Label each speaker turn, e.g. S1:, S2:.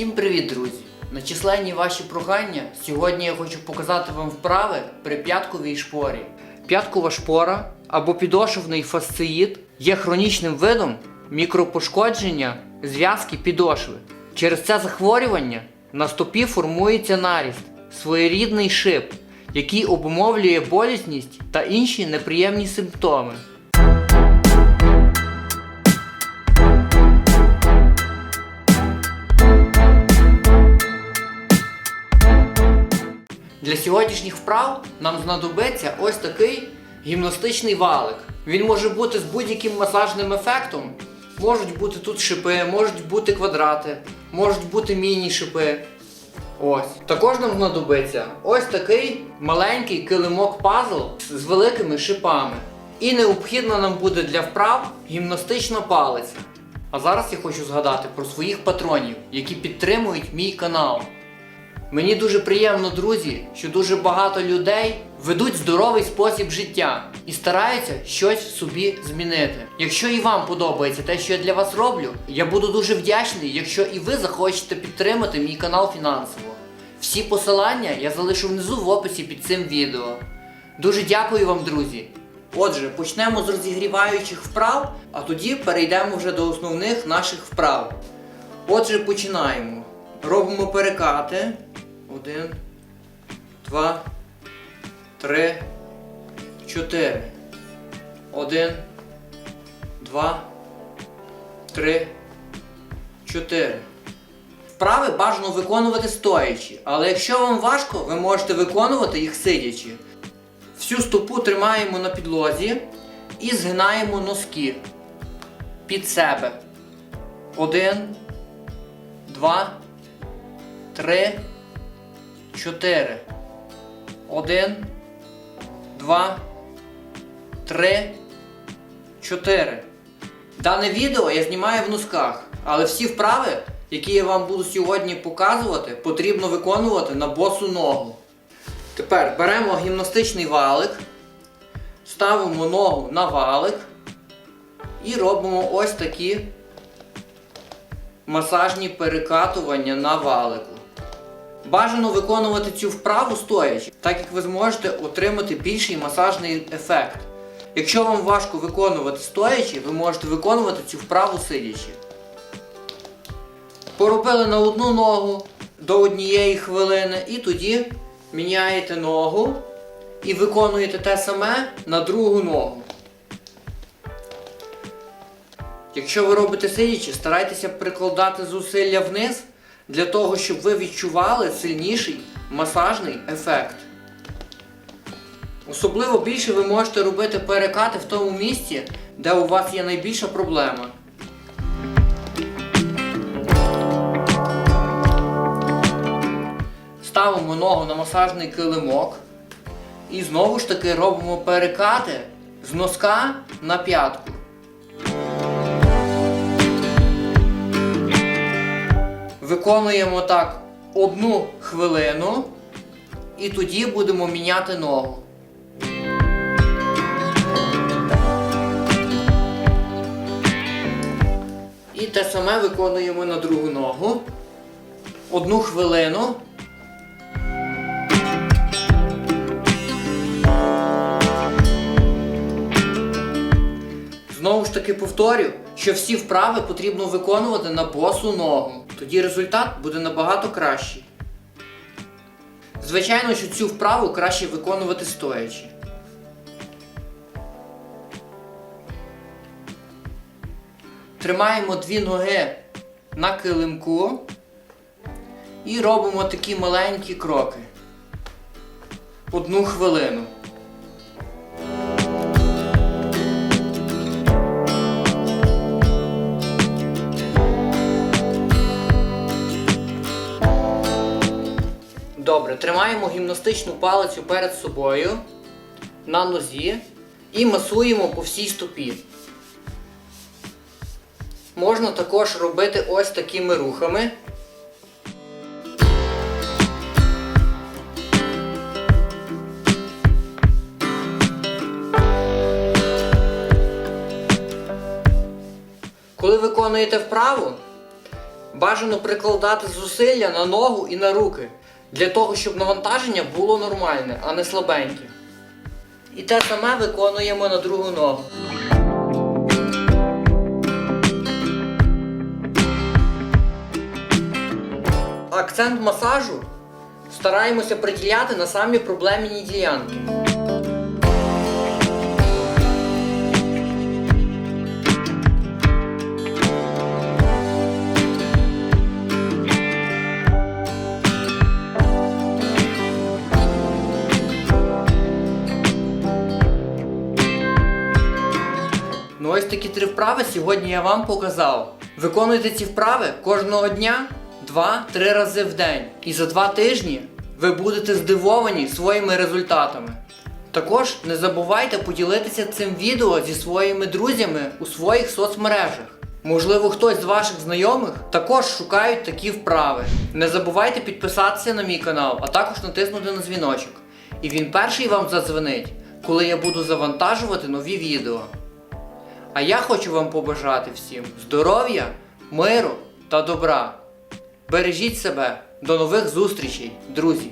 S1: Всім привіт, друзі! На численні ваші прохання сьогодні я хочу показати вам вправи при п'ятковій шпорі. П'яткова шпора або підошовний фасциїт є хронічним видом мікропошкодження зв'язки підошви. Через це захворювання на стопі формується наріст, своєрідний шип, який обумовлює болісність та інші неприємні симптоми. Для сьогоднішніх вправ нам знадобиться ось такий гімнастичний валик. Він може бути з будь-яким масажним ефектом. Можуть бути тут шипи, можуть бути квадрати, можуть бути міні-шипи. Ось. Також нам знадобиться ось такий маленький килимок пазл з великими шипами. І необхідна нам буде для вправ гімнастична палиця. А зараз я хочу згадати про своїх патронів, які підтримують мій канал. Мені дуже приємно, друзі, що дуже багато людей ведуть здоровий спосіб життя і стараються щось собі змінити. Якщо і вам подобається те, що я для вас роблю, я буду дуже вдячний, якщо і ви захочете підтримати мій канал фінансово. Всі посилання я залишу внизу в описі під цим відео. Дуже дякую вам, друзі. Отже, почнемо з розігріваючих вправ, а тоді перейдемо вже до основних наших вправ. Отже, починаємо. Робимо перекати. Один, два, три, чотири. Один, два, три, чотири. Вправи бажано виконувати стоячи, але якщо вам важко, ви можете виконувати їх сидячи. Всю стопу тримаємо на підлозі і згинаємо носки під себе. Один, два, три, чотири. Один, два, три, чотири. Дане відео я знімаю в носках, але всі вправи, які я вам буду сьогодні показувати, потрібно виконувати на босу ногу. Тепер беремо гімнастичний валик, ставимо ногу на валик і робимо ось такі масажні перекатування на валику. Бажано виконувати цю вправу стоячи, так як ви зможете отримати більший масажний ефект. Якщо вам важко виконувати стоячи, ви можете виконувати цю вправу сидячи. Поробили на одну ногу до однієї хвилини і тоді міняєте ногу і виконуєте те саме на другу ногу. Якщо ви робите сидячи, старайтеся прикладати зусилля вниз для того, щоб ви відчували сильніший масажний ефект. Особливо більше ви можете робити перекати в тому місці, де у вас є найбільша проблема. Ставимо ногу на масажний килимок і знову ж таки робимо перекати з носка на п'ятку. Виконуємо так одну хвилину і тоді будемо міняти ногу. І те саме виконуємо на другу ногу. Одну хвилину. Знову ж таки повторю, що всі вправи потрібно виконувати на босу ногу. Тоді результат буде набагато кращий. Звичайно, що цю вправу краще виконувати стоячи. Тримаємо дві ноги на килимку і робимо такі маленькі кроки. Одну хвилину. Добре, тримаємо гімнастичну палицю перед собою на нозі і масуємо по всій стопі. Можна також робити ось такими рухами. Коли виконуєте вправу, бажано прикладати зусилля на ногу і на руки, для того, щоб навантаження було нормальне, а не слабеньке. І те саме виконуємо на другу ногу. Акцент масажу стараємося приділяти на самі проблемні ділянки. Такі три вправи сьогодні я вам показав. Виконуйте ці вправи кожного дня 2-3 рази в день. І за 2 тижні ви будете здивовані своїми результатами. Також не забувайте поділитися цим відео зі своїми друзями у своїх соцмережах. Можливо, хтось з ваших знайомих також шукають такі вправи. Не забувайте підписатися на мій канал, а також натиснути на дзвіночок. І він перший вам задзвонить, коли я буду завантажувати нові відео. А я хочу вам побажати всім здоров'я, миру та добра. Бережіть себе. До нових зустрічей, друзі!